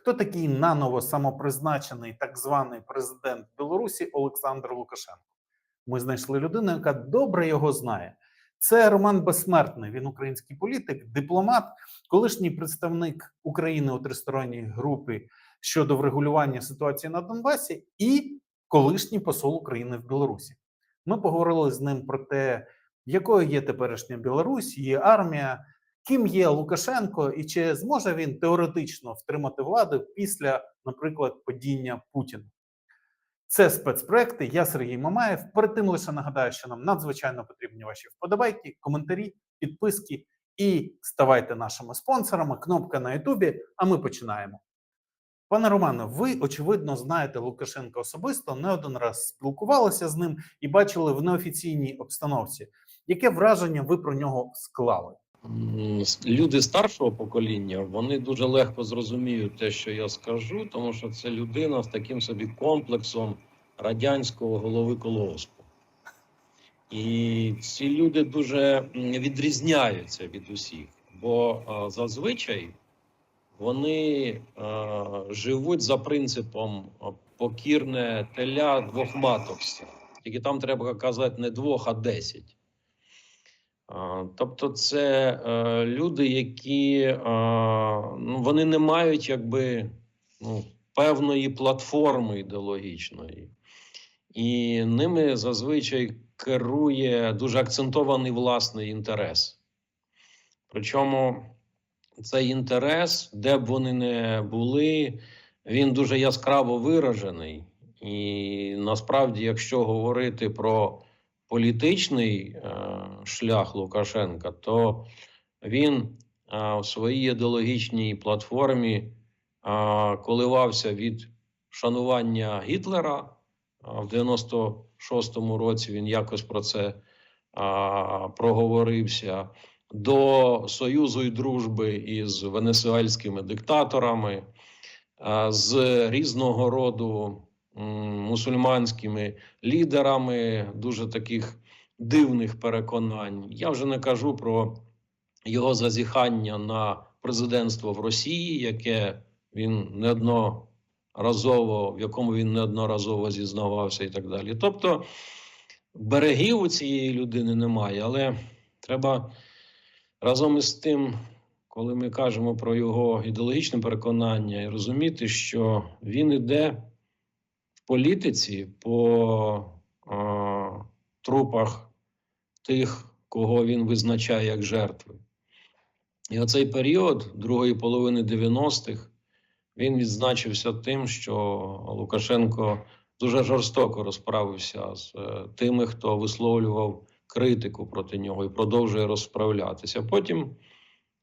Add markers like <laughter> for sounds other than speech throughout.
Хто такий наново самопризначений так званий президент Білорусі Олександр Лукашенко? Ми знайшли людину, яка добре його знає. Це Роман Безсмертний. Він український політик, дипломат, колишній представник України у тристоронній групі щодо врегулювання ситуації на Донбасі і колишній посол України в Білорусі. Ми поговорили з ним про те, якою є теперішня Білорусь, її армія, ким є Лукашенко, і чи зможе він теоретично втримати владу після, наприклад, падіння Путіна. Це спецпроекти. Я Сергій Мамаєв. Перед тим лише нагадаю, що нам надзвичайно потрібні ваші вподобайки, коментарі, підписки і ставайте нашими спонсорами. Кнопка на Ютубі. А ми починаємо. Пане Романе, ви очевидно знаєте Лукашенка особисто, не один раз спілкувалися з ним і бачили в неофіційній обстановці. Яке враження ви про нього склали? Люди старшого покоління вони дуже легко зрозуміють те, що я скажу, тому що це людина з таким собі комплексом радянського голови колгоспу. І ці люди дуже відрізняються від усіх, бо а, зазвичай вони а, живуть за принципом покірне теля двох матокся. Тільки там треба казати не двох, а десять. Тобто, це е, люди, які ну, вони не мають якби ну, певної платформи ідеологічної, і ними зазвичай керує дуже акцентований власний інтерес. Причому цей інтерес, де б вони не були, він дуже яскраво виражений. І насправді, якщо говорити про політичний е, шлях Лукашенка, то він е, в своїй ідеологічній платформі е, коливався від шанування Гітлера. В 96-му році він якось про це проговорився. До союзу і дружби із венесуельськими диктаторами, з різного роду мусульманськими лідерами дуже таких дивних переконань. Я вже не кажу про його зазіхання на президентство в Росії, яке він неодноразово, в якому він неодноразово зізнавався, і так далі. Тобто берегів у цієї людини немає, але треба разом із тим. Коли ми кажемо про його ідеологічне переконання, і розуміти, що він іде політиці по е, трупах тих, кого він визначає як жертви. І оцей період другої половини 90-х він відзначився тим, що Лукашенко дуже жорстоко розправився з е, тими, хто висловлював критику проти нього і продовжує розправлятися. Потім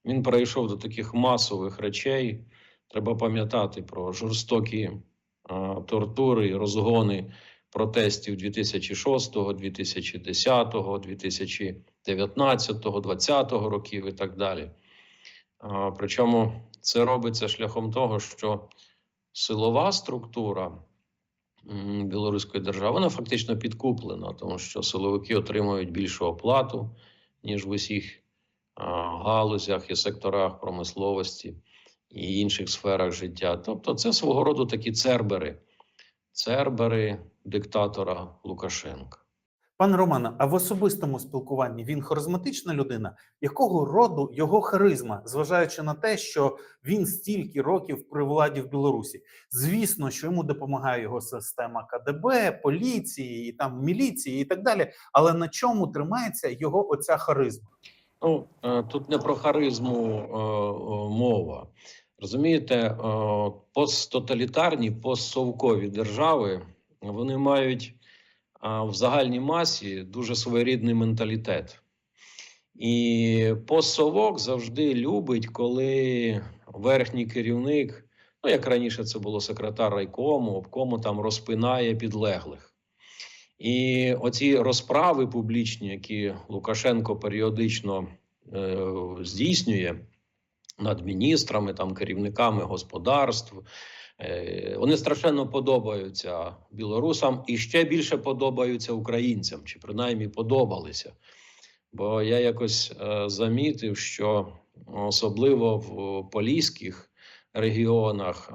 він перейшов до таких масових речей. Треба пам'ятати про жорстокі тортури розгони протестів 2006, 2010, 2019, 2020 років і так далі. Причому це робиться шляхом того, що силова структура білоруської держави вона фактично підкуплена, тому що силовики отримують більшу оплату, ніж в усіх галузях і секторах промисловості і інших сферах життя. Тобто, це свого роду такі цербери, цербери диктатора Лукашенка. Пане Романе, а в особистому спілкуванні він харизматична людина? Якого роду його харизма, зважаючи на те, що він стільки років при владі в Білорусі? Звісно, що йому допомагає його система КДБ, поліції і там міліції і так далі. Але на чому тримається його оця харизма? Ну, е, тут не про харизму е, е, мова. Розумієте, посттоталітарні, постсовкові держави вони мають в загальній масі дуже своєрідний менталітет. І постсовок завжди любить, коли верхній керівник, ну як раніше це було секретар райкому, обкому там розпинає підлеглих. І оці розправи публічні, які Лукашенко періодично е, здійснює над міністрами, там керівниками господарств, е, вони страшенно подобаються білорусам і ще більше подобаються українцям, чи принаймні подобалися. Бо я якось е, замітив, що особливо в поліських регіонах,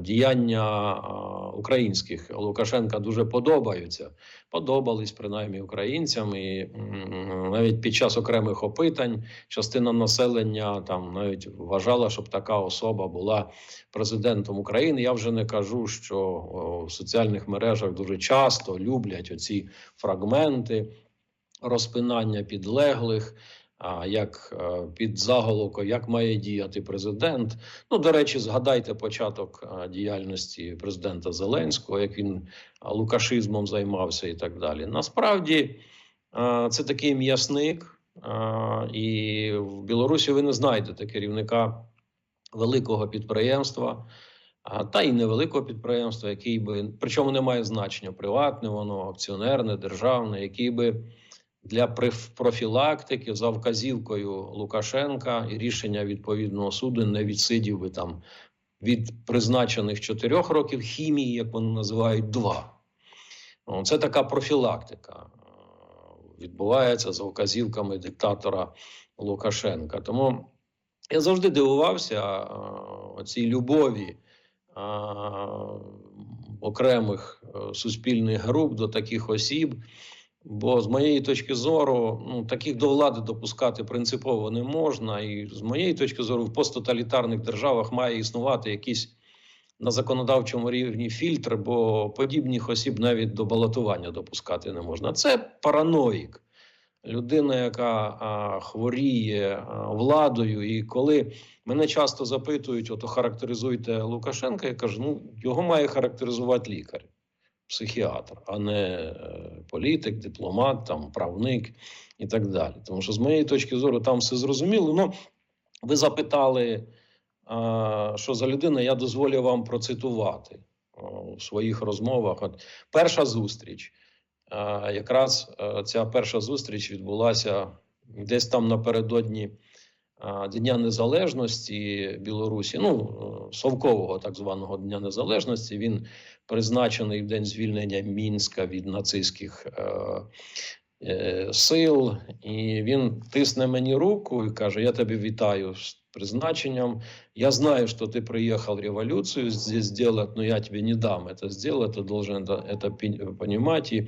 діяння українських Лукашенка дуже подобаються. Подобались принаймні українцям, і навіть під час окремих опитань частина населення там навіть вважала, щоб така особа була президентом України. Я вже не кажу, що в соціальних мережах дуже часто люблять оці фрагменти розпинання підлеглих. Як е, під заголовком, як має діяти президент? Ну до речі, згадайте початок е, діяльності президента Зеленського, як він лукашизмом займався і так далі. Насправді е, це такий м'ясник, е, і в Білорусі ви не знайдете керівника великого підприємства, та й невеликого підприємства, який би причому не має значення приватне, воно акціонерне, державне, який би для профілактики за вказівкою Лукашенка і рішення відповідного суду не відсидів би там від призначених чотирьох років хімії, як вони називають, два. Ну, Це така профілактика е, відбувається за вказівками диктатора Лукашенка. Тому я завжди дивувався е, оцій любові е, окремих суспільних груп до таких осіб. Бо з моєї точки зору, ну таких до влади допускати принципово не можна. І з моєї точки зору, в посттоталітарних державах має існувати якийсь на законодавчому рівні фільтр, бо подібних осіб навіть до балотування допускати не можна. Це параноїк, людина, яка а, хворіє а, владою. І коли мене часто запитують, ото характеризуйте Лукашенка, я кажу, ну його має характеризувати лікар психіатр, а не е, політик, дипломат, там правник і так далі. Тому що з моєї точки зору там все зрозуміло. Ну, ви запитали, що за людина, я дозволю вам процитувати а, у своїх розмовах. Перша зустріч. Якраз е, ця перша зустріч відбулася десь там напередодні Дня Незалежності Білорусі, ну е, совкового так званого Дня Незалежності. Він призначений в день звільнення Мінська від нацистських е, е, сил, і він тисне мені руку і каже: Я тебе вітаю з призначенням. Я знаю, что ты приехал революцию здесь сделать, но я тебе не дам это сделать, ты должен это, это пи- понимать. И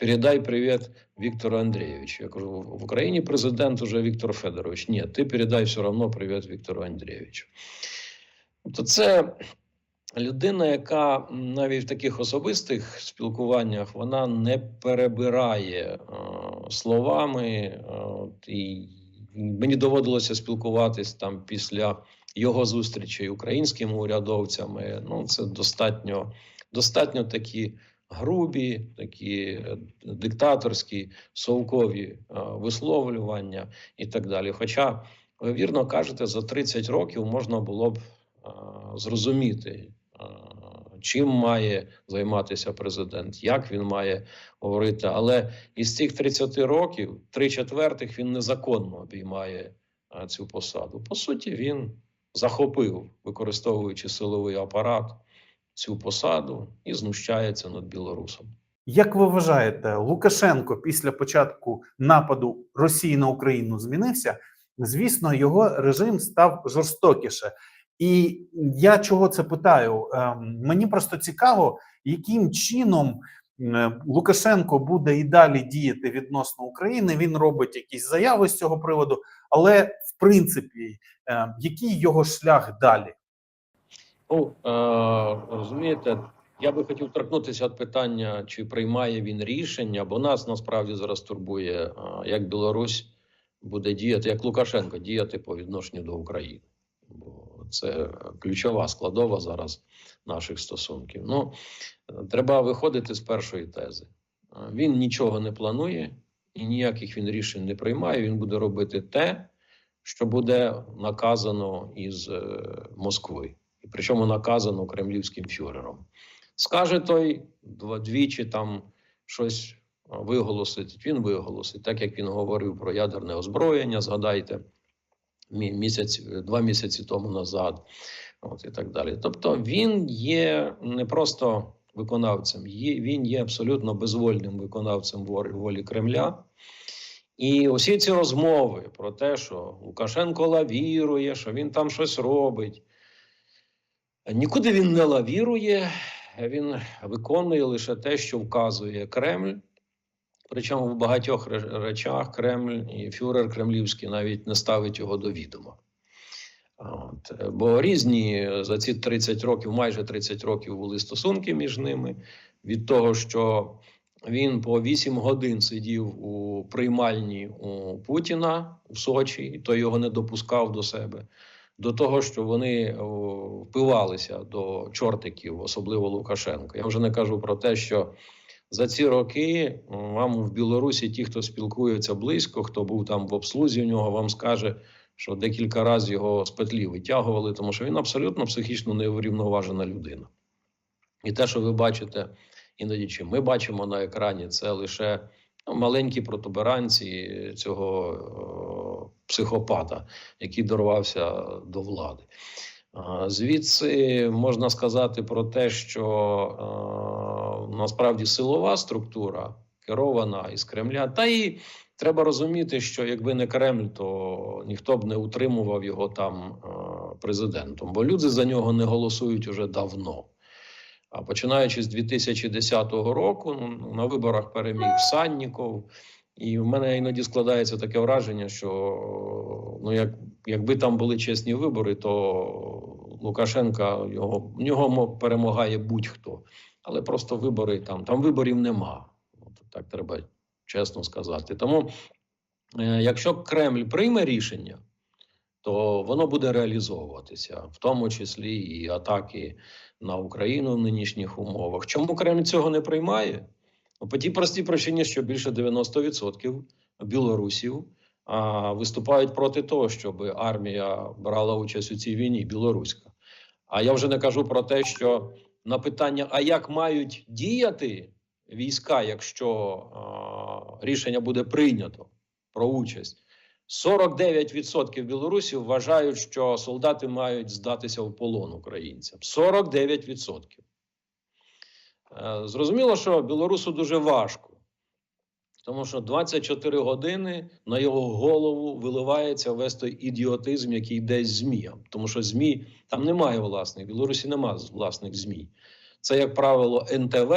передай привет Виктору Андреевичу. Я говорю, в Украине президент уже Виктор Федорович. Нет, ты передай все равно привет Виктору Андреевичу. Тобто це людина, яка навіть в таких особистих спілкуваннях вона не перебирає е, словами. е, от, і мені доводилося спілкуватись там після його зустрічей українськими урядовцями. Ну, це достатньо, достатньо такі грубі, такі е, диктаторські, совкові е, висловлювання і так далі. Хоча, ви вірно кажете, за 30 років можна було б е, зрозуміти, чим має займатися президент, як він має говорити. Але із цих 30 років, три четвертих він незаконно обіймає цю посаду. По суті, він захопив, використовуючи силовий апарат, цю посаду і знущається над білорусом. Як ви вважаєте, Лукашенко після початку нападу Росії на Україну змінився? Звісно, його режим став жорстокіше. І я чого це питаю? Ем, Мені просто цікаво, яким чином Лукашенко буде і далі діяти відносно України. Він робить якісь заяви з цього приводу, але в принципі, ем, який його шлях далі? Ну, е, розумієте, я би хотів торкнутися від питання, чи приймає він рішення, бо нас насправді зараз турбує, е, як Білорусь буде діяти, як Лукашенко діяти по відношенню до України. Бо це ключова складова зараз наших стосунків. Ну, треба виходити з першої тези. Е, Він нічого не планує і ніяких він рішень не приймає. Він буде робити те, що буде наказано із Москви і причому наказано кремлівським фюрером. Скаже той двічі там щось виголосить, він виголосить, так як він говорив про ядерне озброєння, згадайте, мі- місяць, два місяці тому назад, от і так далі. Тобто він є не просто виконавцем, він є абсолютно безвольним виконавцем волі Кремля. І усі ці розмови про те, що Лукашенко лавірує, що він там щось робить. Нікуди він не лавірує, він виконує лише те, що вказує Кремль. Причому в багатьох речах Кремль і фюрер кремлівський навіть не ставить його до відома. От. Бо різні за ці 30 років, майже 30 років були стосунки між ними. Від того, що він по 8 годин сидів у приймальні у Путіна в Сочі, і той його не допускав до себе. До того, що вони впивалися до чортиків, особливо Лукашенко. Я вже не кажу про те, що за ці роки вам в Білорусі ті, хто спілкується близько, хто був там в обслузі в нього, вам скаже, що декілька разів його з петлі витягували, тому що він абсолютно психічно неврівноважена людина. І те, що ви бачите іноді, чи ми бачимо на екрані, це лише ну, маленькі протуберанці цього о, психопата, який дорвався до влади. Звідси можна сказати про те, що насправді силова структура керована із Кремля, та і треба розуміти, що якби не Кремль, то ніхто б не утримував його там президентом, бо люди за нього не голосують уже давно. А починаючи з 2010 року, ну, на виборах переміг Санніков. І в мене іноді складається таке враження, що ну, як, якби там були чесні вибори, то Лукашенка його, в нього перемагає будь-хто. Але просто вибори там, там виборів нема. От, так треба чесно сказати. Тому, е, якщо Кремль прийме рішення, то воно буде реалізовуватися, в тому числі і атаки на Україну в нинішніх умовах. Чому Кремль цього не приймає? Ну, по тій простій причині, що більше 90% білорусів а, виступають проти того, щоб армія брала участь у цій війні, білоруська. А я вже не кажу про те, що на питання, а як мають діяти війська, якщо а, рішення буде прийнято про участь. 49% білорусів вважають, що солдати мають здатися в полон українцям. 49%. Е, Зрозуміло, що білорусу дуже важко, тому що 24 години на його голову виливається весь той ідіотизм, який йде з ЗМІ. Тому що ЗМІ там немає власних, в Білорусі немає власних ЗМІ. Це, як правило, НТВ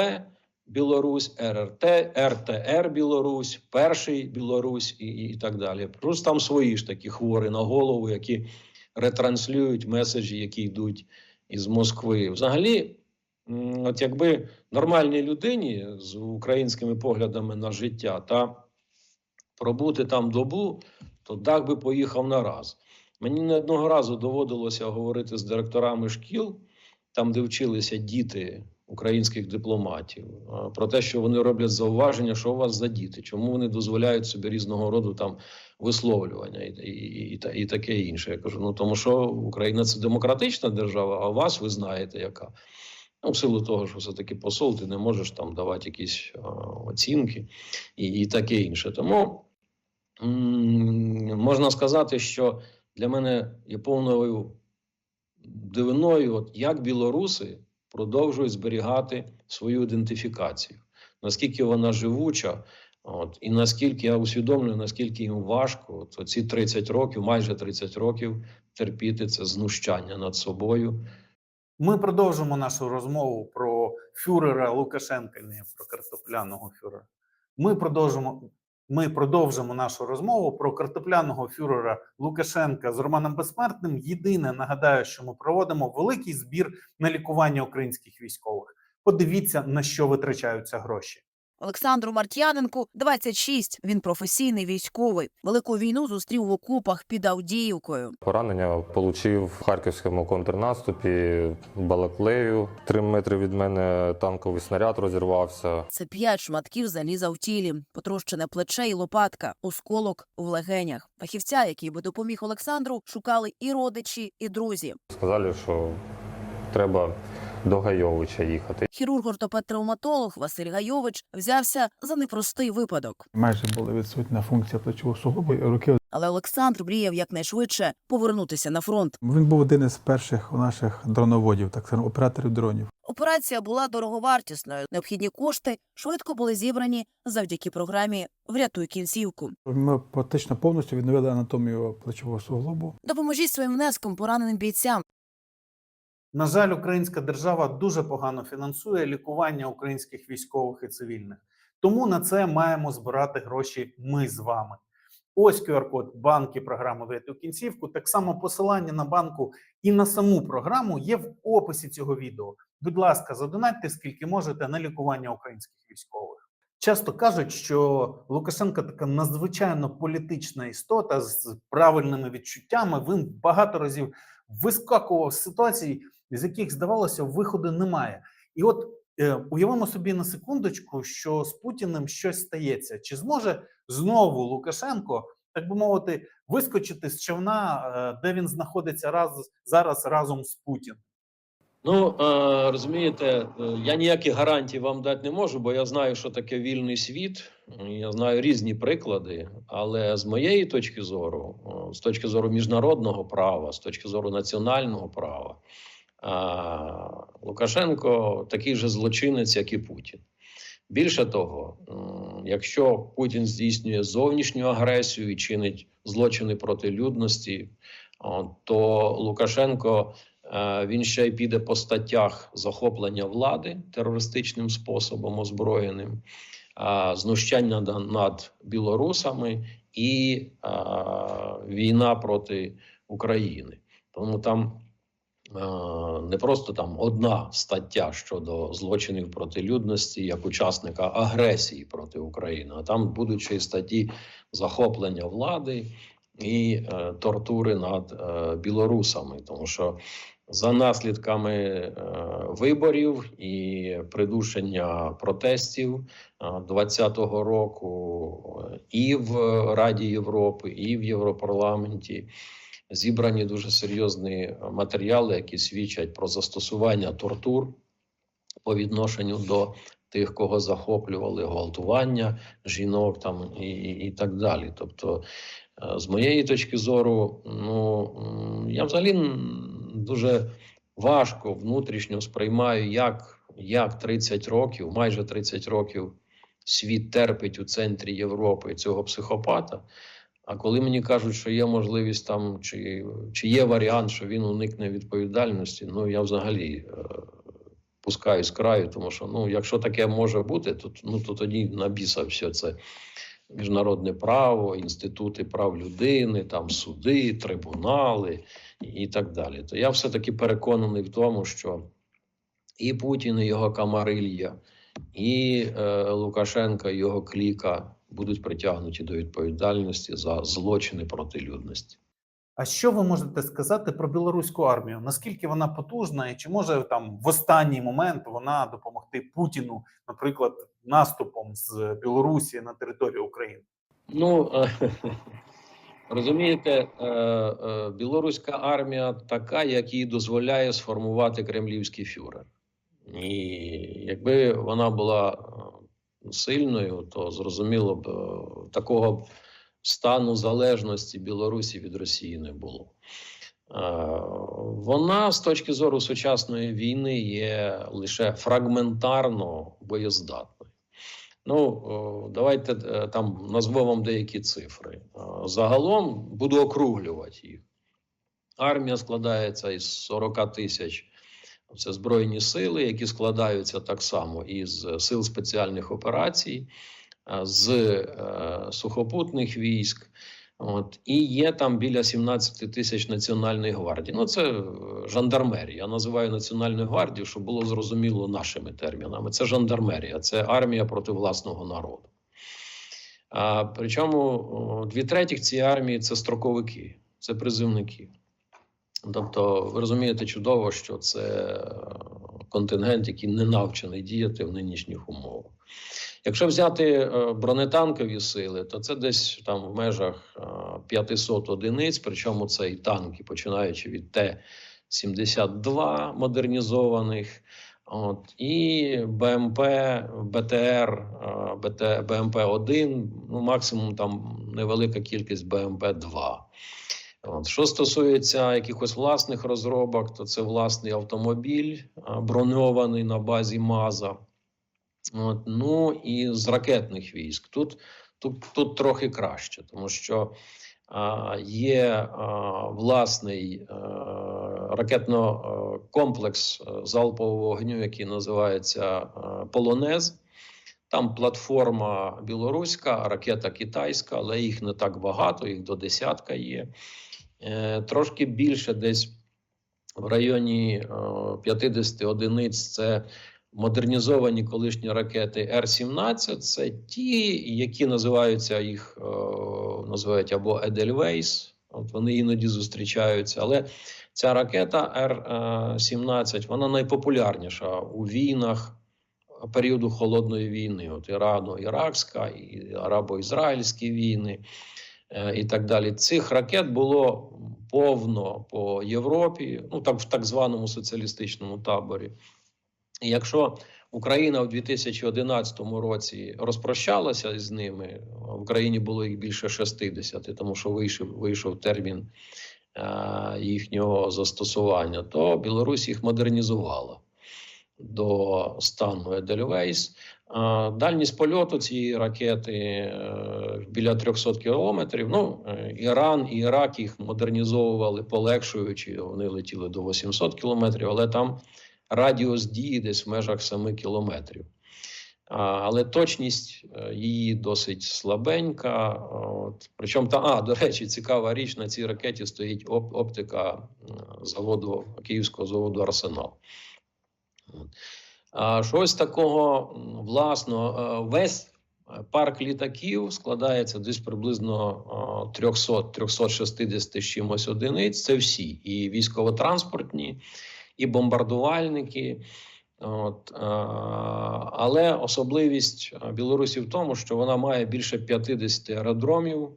Білорусь, РРТ, РТР Білорусь, Перший Білорусь і, і так далі. Плюс там свої ж такі хворі на голову, які ретранслюють меседжі, які йдуть із Москви. Взагалі, от якби нормальній людині з українськими поглядами на життя та пробути там добу, то дах би поїхав на раз. Мені не одного разу доводилося говорити з директорами шкіл, там, де вчилися діти українських дипломатів, про те, що вони роблять зауваження, що у вас за діти, чому вони дозволяють собі різного роду там висловлювання і, і, і, і таке інше. Я кажу: ну тому що Україна це демократична держава, а у вас ви знаєте, яка. Ну, в силу того, що все-таки посол, ти не можеш там давати якісь а, оцінки і, і таке інше. Тому можна сказати, що для мене є повною дивиною, от як білоруси продовжують зберігати свою ідентифікацію, наскільки вона живуча, от, і наскільки я усвідомлюю, наскільки їм важко от, ці 30 років, майже 30 років терпіти це знущання над собою. Ми продовжимо нашу розмову про фюрера Лукашенка, не про картопляного фюрера. Ми продовжимо, ми продовжимо нашу розмову про картопляного фюрера Лукашенка з Романом Безсмертним. Єдине нагадаю, що ми проводимо великий збір на лікування українських військових. Подивіться на що витрачаються гроші. Олександру Мартяненку 26. Він професійний військовий. Велику війну зустрів в окопах під Авдіївкою. Поранення отримав в харківському контрнаступі Балаклею. Три метри від мене танковий снаряд розірвався. Це п'ять шматків заліза в тілі, потрощене плече і лопатка, осколок в легенях. Фахівця, який би допоміг Олександру, шукали і родичі, і друзі. Сказали, що треба до Гайовича їхати. Хірург-ортопед-травматолог Василь Гайович взявся за непростий випадок. майже була відсутня функція плечового суглобу і руки. Але Олександр мріяв якнайшвидше повернутися на фронт. Він був один із перших наших дроноводів, так само операторів дронів. Операція була дороговартісною. Необхідні кошти швидко були зібрані завдяки програмі Врятуй кінцівку. Ми практично повністю відновили анатомію плечового суглобу. Допоможіть своїм внеском пораненим бійцям. На жаль, українська держава дуже погано фінансує лікування українських військових і цивільних. Тому на це маємо збирати гроші ми з вами. Ось QR-код банки програми «Врятуй кінцівку. Так само посилання на банку і на саму програму є в описі цього відео. Будь ласка, задонатьте скільки можете на лікування українських військових. Часто кажуть, що Лукашенко така надзвичайно політична істота з правильними відчуттями. Він багато разів вискакував з ситуацій, з яких здавалося, виходу немає. І от е, уявимо собі на секундочку, що з Путіним щось стається. Чи зможе знову Лукашенко, так би мовити, вискочити з човна, е, де він знаходиться раз зараз разом з Путіним? Ну е, розумієте, е, я ніяких гарантій вам дати не можу, бо я знаю, що таке вільний світ. Я знаю різні приклади, але з моєї точки зору, з точки зору міжнародного права, з точки зору національного права, Лукашенко такий же злочинець, як і Путін. Більше того, якщо Путін здійснює зовнішню агресію і чинить злочини проти людності, то Лукашенко Е, Він ще й піде по статтях захоплення влади терористичним способом озброєним, е, знущання над білорусами і е, війна проти України. Тому там не просто там одна стаття щодо злочинів проти людності як учасника агресії проти України, а там й статті захоплення влади і е, тортури над е, білорусами, тому що за наслідками е, виборів і придушення протестів е, 2020 року е, і в Раді Європи, і в Європарламенті зібрані дуже серйозні матеріали, які свідчать про застосування тортур по відношенню до тих, кого захоплювали, гвалтування жінок там і, і, і так далі. Тобто, е, з моєї точки зору, ну я взагалі дуже важко внутрішньо сприймаю, як, як 30 років, майже 30 років світ терпить у центрі Європи цього психопата. А коли мені кажуть, що є можливість там, чи, чи є варіант, що він уникне відповідальності, ну я взагалі е, пускаю з краю, тому що ну, якщо таке може бути, то, ну, то тоді на біса все це міжнародне право, інститути прав людини, там суди, трибунали і, так далі. То я все-таки переконаний в тому, що і Путін, і його камарилья, і е, Лукашенка, його кліка будуть притягнуті до відповідальності за злочини проти людності. А що ви можете сказати про білоруську армію? Наскільки вона потужна, і чи може там в останній момент вона допомогти Путіну, наприклад, наступом з Білорусі на територію України? Ну <laughs> розумієте, е, е, білоруська армія така, як їй дозволяє сформувати кремлівський фюрер. І якби вона була е, сильною, то зрозуміло б е, такого стану залежності Білорусі від Росії не було. Е, Вона з точки зору сучасної війни є лише фрагментарно боєздатною. Ну, давайте е, там назву вам деякі цифри. Загалом буду округлювати їх. Армія складається із 40 тисяч. Це збройні сили, які складаються так само із сил спеціальних операцій, е, з е, сухопутних військ. От, і є там біля 17 тисяч Національної гвардії. Ну, це е, жандармерія. Я називаю Національною гвардією, щоб було зрозуміло нашими термінами. Це жандармерія, це армія проти власного народу. А, причому дві третіх цієї армії це строковики, це призивники. Тобто, ви розумієте чудово, що це е, контингент, який не навчений діяти в нинішніх умовах. Якщо взяти е, бронетанкові сили, то це десь там в межах е, 500 одиниць, причому це і танки, починаючи від Т-72 модернізованих, от, і БМП, БТР, е, БТ, БМП-1, ну максимум там невелика кількість БМП-2. Що стосується якихось власних розробок, то це власний автомобіль броньований на базі МАЗа. От. Ну і з ракетних військ. Тут, тут, тут трохи краще, тому що а, є а, власний е, ракетно-комплекс е, залпового вогню, який називається е, Полонез. Там платформа білоруська, ракета китайська, але їх не так багато, їх до десятка є. Е, Трошки більше, десь в районі е, 50 одиниць. Це модернізовані колишні ракети Р-17. Це ті, які називаються їх е, називають або Edelweiss, От вони іноді зустрічаються. Але ця ракета Р-17 вона найпопулярніша у війнах періоду холодної війни, от Ірано-Іракська і арабо-ізраїльські війни е, і так далі. Цих ракет було повно по Європі, ну так в так званому соціалістичному таборі. І якщо Україна в 2011 році розпрощалася з ними, в Україні було їх більше 60, тому що вийшов, вийшов термін е, їхнього застосування, то Білорусь їх модернізувала до стану Edelweiss. Е, Дальність польоту цієї ракети е, біля 300 кілометрів. Ну, е, Іран і Ірак їх модернізовували, полегшуючи. Вони летіли до 800 кілометрів, але там радіус дії десь в межах 7 кілометрів. Але точність е, її досить слабенька. От. Причому та а, до речі, цікава річ: на цій ракеті стоїть оп- оптика заводу київського заводу Арсенал. Щось такого власно, е, весь е, парк літаків складається десь приблизно е, 300 360 чимось одиниць. Це всі і військово-транспортні, і бомбардувальники. От, е, але особливість е, Білорусі в тому, що вона має більше 50 аеродромів,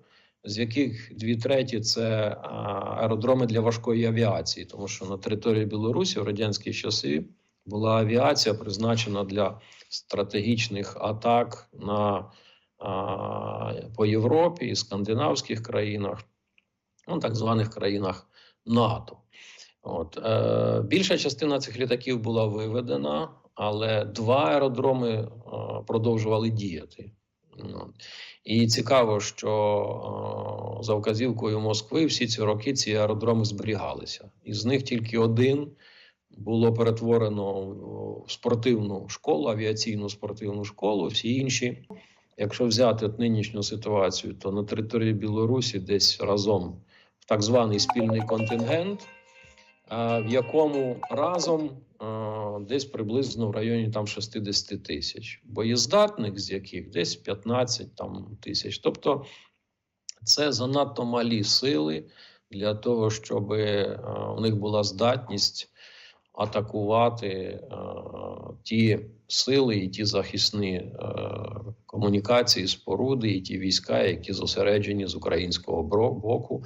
з яких дві треті це е, аеродроми для важкої авіації, тому що на території Білорусі в радянські часи була авіація призначена для стратегічних атак на, а, по Європі і скандинавських країнах, ну, так званих країнах НАТО. От, е, більша частина цих літаків була виведена, але два аеродроми е, продовжували діяти. І цікаво, що е, за вказівкою Москви всі ці роки ці аеродроми зберігалися. Із них тільки один було перетворено в спортивну школу, авіаційну спортивну школу. Всі інші, якщо взяти от нинішню ситуацію, то на території Білорусі десь разом в так званий спільний контингент, в якому разом десь приблизно в районі там 60 тисяч, боєздатних з яких десь 15 там, тисяч. Тобто це занадто малі сили для того, щоб у них була здатність атакувати е, ті сили і ті захисні е, комунікації, споруди, і ті війська, які зосереджені з українського боку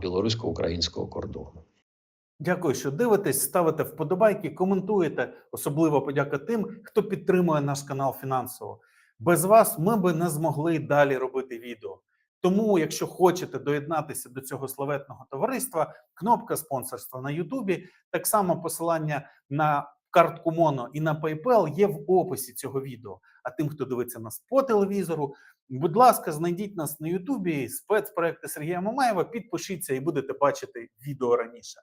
білорусько-українського кордону. Дякую, що дивитесь, ставите вподобайки, коментуєте. Особливо подяка тим, хто підтримує наш канал фінансово. Без вас ми би не змогли далі робити відео. Тому, якщо хочете доєднатися до цього славетного товариства, кнопка спонсорства на Ютубі, так само посилання на картку Моно і на PayPal є в описі цього відео. А тим, хто дивиться нас по телевізору, будь ласка, знайдіть нас на Ютубі, спецпроекти Сергія Мамаєва, підпишіться і будете бачити відео раніше.